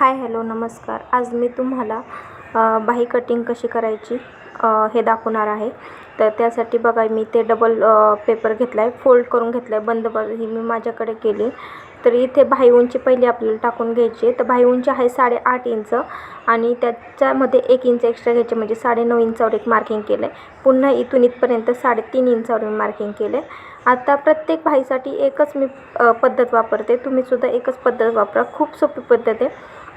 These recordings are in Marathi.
हाय हॅलो नमस्कार. आज मी तुम्हाला बाही कटिंग कशी करायची हे दाखवणार आहे. तर त्यासाठी बघा मी ते डबल पेपर घेतला आहे फोल्ड करून घेतला आहे बंद बाजू ही मी माझ्याकडे केली. तर इथे बाही उंची पहिली आपल्याला टाकून घ्यायची आहे. तर बाही उंची आहे साडेआठ इंच आणि त्याच्यामध्ये एक इंच एक्स्ट्रा घ्यायचे म्हणजे साडेनऊ इंचावर एक मार्किंग केलं आहे पुन्हा इथून इथपर्यंत साडेतीन इंचावर मी मार्किंग केलं आहे आता प्रत्येक बाहीसाठी एकच मी पद्धत वापरते. तुम्हीसुद्धा एकच पद्धत वापरा. खूप सोपी पद्धत आहे.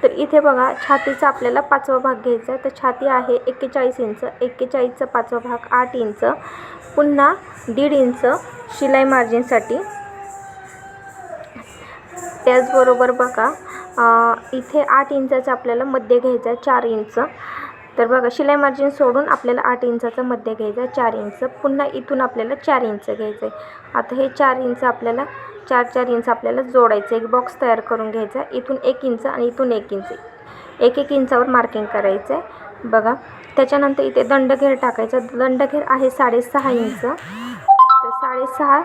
तर इथे बघा छातीचा आपल्याला पाचवा भाग घ्यायचा आहे. तर छाती आहे एक्केचाळीस इंच एक्केचाळीसचा पाचवा भाग आठ इंच पुन्हा दीड इंच शिलाई मार्जिनसाठी त्याचबरोबर बघा इथे आठ इंचाचा आपल्याला मध्य घ्यायचं आहे चार इंच. तर बघा शिलाई मार्जिन सोडून आपल्याला आठ इंचाचं मध्य घ्यायचा आहे चार इंच. पुन्हा इथून आपल्याला चार इंच घ्यायचं आहे. आता हे चार इंच आपल्याला चार चार इंच आपल्याला जोडायचं. एक बॉक्स तयार करून घ्यायचा. आहे इथून एक इंच आणि इथून एक इंच. एक एक इंचावर मार्किंग करायचं आहे बघा त्याच्यानंतर इथे दंडघेर टाकायचा. दंडघेर आहे साडेसहा इंच. तर साडेसहा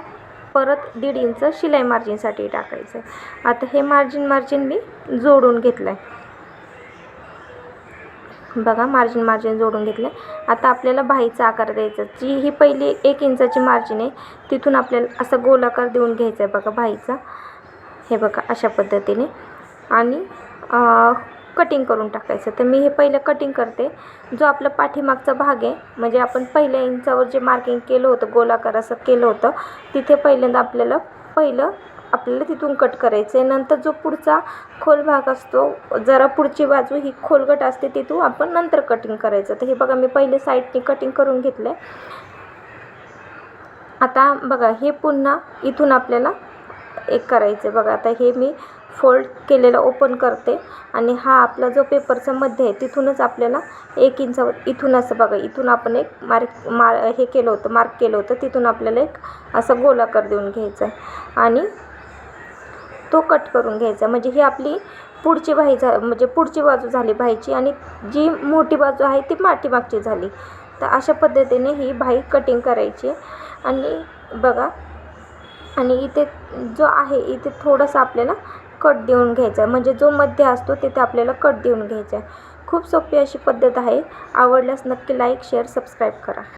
परत दीड इंच शिलाई मार्जिनसाठी टाकायचं आहे आता हे मार्जिन मार्जिन मी जोडून घेतलं आहे बघा मार्जिन मार्जिन जोडून घेतलं आहे आता आपल्याला बाहीचा आकार द्यायचा. जी ही पहिली एक इंचाची मार्जिन आहे तिथून आपल्याला असा गोलाकार देऊन घ्यायचा आहे बघा बाहीचा. हे बघा अशा पद्धतीने. आणि कटिंग करून टाकायचं. तर मी हे पहिलं कटिंग करते. जो आपला पाठीमागचा भाग आहे म्हणजे आपण पहिल्या इंचावर जे मार्किंग केलं होतं गोलाकार असं केलं होतं तिथे पहिल्यांदा आपल्याला पहिलं आपल्याला तिथून कट करायचं आहे नंतर जो पुढचा खोल भाग असतो जरा पुढची बाजू ही खोलगट असते तिथून आपण नंतर कटिंग करायचं. तर हे बघा मी पहिले साईडने कटिंग करून घेतलं आहे आता बघा हे पुन्हा इथून आपल्याला एक करायचं आहे बघा आता हे मी फोल्ड केलेला ओपन करते. आणि हा आपला जो पेपरचा मध्य आहे तिथूनच आपल्याला एक इंचावर इथून असं बघा इथून आपण एक मार्क मार हे केलं होतं मार्क केलं होतं. तिथून आपल्याला एक असं गोलाकार देऊन घ्यायचा आहे आणि तो कट करून घ्यायचा. म्हणजे ही आपली पुढची बाही झा म्हणजे पुढची बाजू झाली बाहीची आणि जी मोठी बाजू आहे ती पाठीमागची झाली. तर अशा पद्धतीने ही बाही कटिंग करायची. आणि बघा आणि इथे जो आहे इथे थोडंसं आपल्याला कट देऊन घ्यायचा. आहे म्हणजे जो मध्य असतो तिथे आपल्याला कट देऊन घ्यायचा. आहे खूप सोपी अशी पद्धत आहे. आवडल्यास नक्की लाईक शेअर सबस्क्राईब करा.